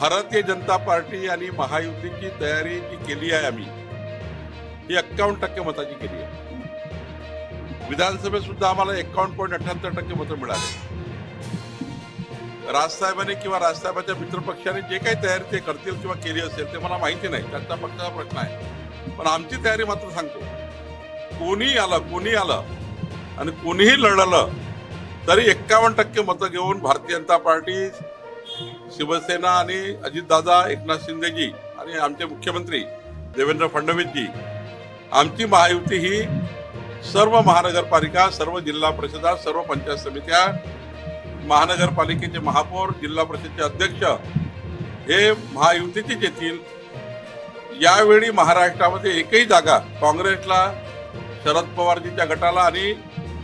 Bharatiya Janata party आणि महायुतीची तयारी जी केली आहे आम्ही ही एक्कावन्न टक्के मताची केली आहे. विधानसभेत सुद्धा आम्हाला एक्कावन्न पॉईंट अठ्याहत्तर टक्के मतं मिळाले. राजसाहेबांनी किंवा राजसाहेबांच्या मित्रपक्षाने जे काही तयारी ते करतील किंवा केली असेल ते मला माहिती नाही. त्यांचा पक्षाचा प्रश्न आहे. पण आमची तयारी मात्र सांगतो. कोणी आलं कोणी आलं आणि कोणीही लढलं तरी एक्कावन्न टक्के मतं घेऊन भारतीय जनता पार्टी शिवसेना आणि अजितदादा एकनाथ शिंदेजी आणि आमचे मुख्यमंत्री देवेंद्र फडणवीसजी आमची महायुती ही सर्व महानगरपालिका सर्व जिल्हा परिषदा सर्व पंचायत समित्या महानगरपालिकेचे महापौर जिल्हा परिषदेचे अध्यक्ष हे महायुतीचेच येतील. यावेळी महाराष्ट्रामध्ये एकही जागा काँग्रेसला शरद पवारजीच्या गटाला आणि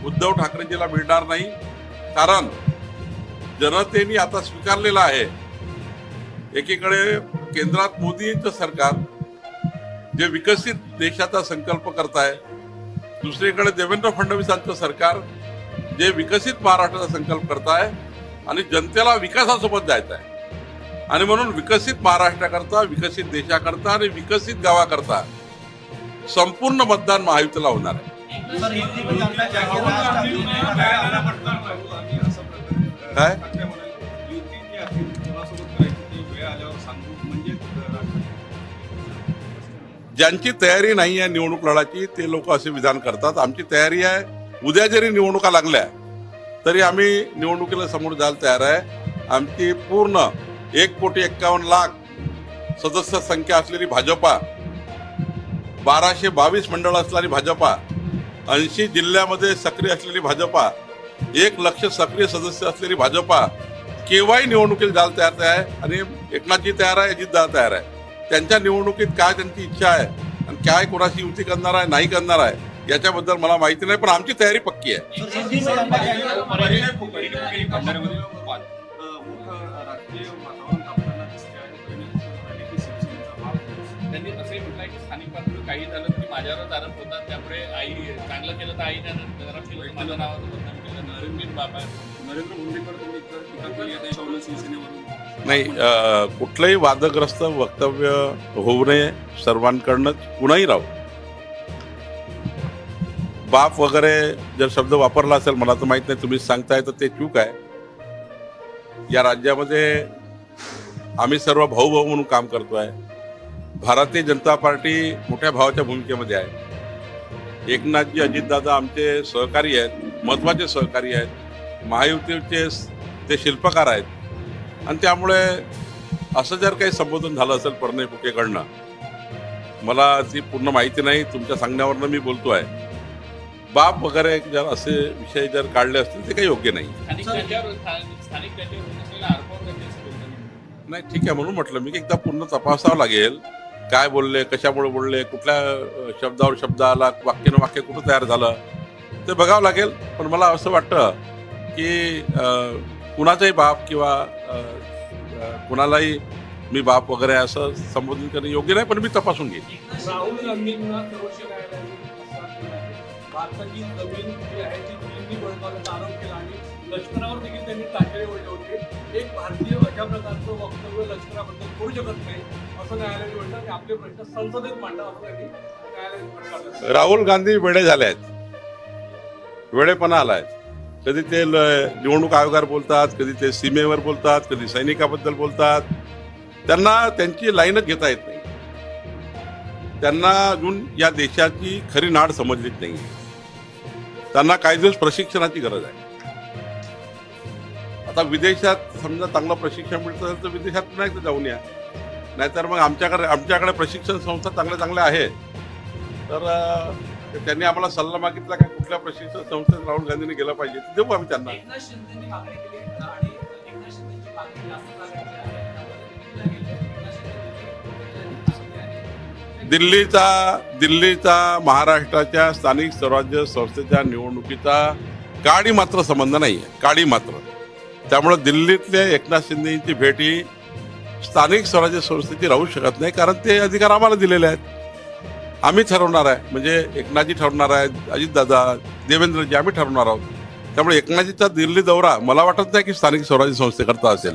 उद्धव ठाकरेजीला मिळणार नाही. कारण जनतेने आता स्वीकारलेलं आहे. एकीकडे केंद्रात मोदींचं सरकार जे विकसित देशाचा संकल्प करताय. दुसरीकडे देवेंद्र फडणवीसांचं सरकार जे विकसित महाराष्ट्राचा संकल्प करताय आणि जनतेला विकासासोबत जायचं आहे आणि म्हणून विकसित महाराष्ट्राकरता विकसित देशाकरता आणि विकसित गावाकरता संपूर्ण मतदान महायुतीला होणार आहे. काय? ज्यांची तयारी नाही आहे निवडणूक लढाची ते लोक असे विधान करतात. आमची तयारी आहे उद्या जरी निवडणुका लागल्या तरी आम्ही निवडणुकीला समोर जायला तयार आहे. आमची पूर्ण एक कोटी एक्कावन्न लाख सदस्य संख्या असलेली भाजपा बाराशे बावीस मंडळ असलेली भाजपा ऐंशी जिल्ह्यामध्ये सक्रिय असलेली भाजपा एक लक्ष सक्रिय सदस्य असलेली भाजपा केव्हाही निवडणुकीला जायला तयार आहे. आणि एकनाथजी तयार आहे अजितदादा तयार आहे. त्यांच्या निवडणुकीत काय त्यांची इच्छा आहे आणि काय कोणाशी युती करणार आहे नाही करणार आहे याच्याबद्दल मला माहिती नाही पण आमची तयारी पक्की आहे त्यांनी असंही म्हटलंय की स्थानिक पातळीवर काही झालं तरी माझ्यावरच आरोप होतात त्यामुळे आई चांगलं केलं तर आईने खराब केलं तर नावाचं बदनाम केलं नरेंद्र बाबा नरेंद्र मोदींवर त्यांनी टीका केली आहे त्याच्यावरून नाही कुठलंही वादग्रस्त वक्तव्य होऊ नये सर्वांकडनंच कुणाही राहू. बाप वगैरे जर शब्द वापरला असेल मला तर माहीत नाही तुम्ही सांगताय तर ते चूक आहे. या राज्यामध्ये आम्ही सर्व भाऊ भाऊ म्हणून काम करतोय. भारतीय जनता पार्टी मोठ्या भावाच्या भूमिकेमध्ये आहे. एकनाथजी अजितदादा आमचे सहकारी आहेत महत्त्वाचे सहकारी आहेत महायुतीचे ते शिल्पकार आहेत. आणि त्यामुळे असं जर काही संबोधन झालं असेल परने फुकेकडनं मला ती पूर्ण माहिती नाही तुमच्या सांगण्यावरनं मी बोलतोय बाप वगैरे जर असे विषय जर काढले असतील ते काही योग्य नाही. नाही. ठीक आहे म्हणून म्हटलं मी की एकदा पूर्ण तपासावं लागेल काय बोलले कशामुळे बोलले कुठल्या शब्दावर शब्द आला वाक्यानं वाक्य कुठं तयार झालं ते बघावं लागेल. पण मला असं वाटतं की कुणाचाही बाप किंवा कुणालाही मी बाप वगैरे असं संबोधन करणं योग्य नाही पण मी तपासून घेईन. राहुल गांधींना सर्वोच्च न्यायालयाने असं केलं आहे. भारताची जमीन जी आहे ती चीननी बळकावल्याचा आरोप केला आणि लष्करावर देखील त्यांनी टाकेरे ओढले होते. एक भारतीय अशा प्रकारचं वक्तव्य लष्कराबद्दल करू शकत नाही असं न्यायालयाने म्हटलं आणि आपले प्रश्न संसदेत मांडा असं त्यांनी न्यायालयाने म्हटलं. राहुल गांधी वेडे झाले आहेत. वेळेपणा आलाय कधी ते ल- निवडणूक आयोगावर बोलतात कधी ते सीमेवर बोलतात कधी सैनिकाबद्दल बोलतात. त्यांना त्यांची लाईनच घेता येत नाही. त्यांना अजून या देशाची खरी नाड समजलीच नाही. त्यांना काही दिवस प्रशिक्षणाची गरज आहे. आता विदेशात समजा चांगलं प्रशिक्षण मिळतं असेल तर विदेशात पुन्हा एकदा जाऊन या. नाहीतर मग आमच्याकडे आमच्याकडे प्रशिक्षण संस्था चांगल्या चांगल्या आहेत तर अ, त्यांनी आम्हाला सल्ला मागितला की कुठल्या प्रशिक्षण संस्थेत राहुल गांधींनी गेलं पाहिजे. ते देऊ आम्ही त्यांना. शिंदे दिल्लीचा दिल्लीचा महाराष्ट्राच्या स्थानिक स्वराज्य संस्थेच्या निवडणुकीचा काडी मात्र संबंध नाही आहे काडी मात्र. त्यामुळे दिल्लीतल्या एकनाथ शिंदेची भेट ही स्थानिक स्वराज्य संस्थेची राहू शकत नाही कारण ते अधिकार आम्हाला दिलेले आहेत. आम्ही ठरवणार आहे. म्हणजे एकनाथजी ठरवणार आहे अजितदादा देवेंद्रजी आम्ही ठरवणार आहोत. त्यामुळे एकनाथजीचा दिल्ली दौरा मला वाटत नाही की स्थानिक स्वराज्य संस्थेकरता असेल.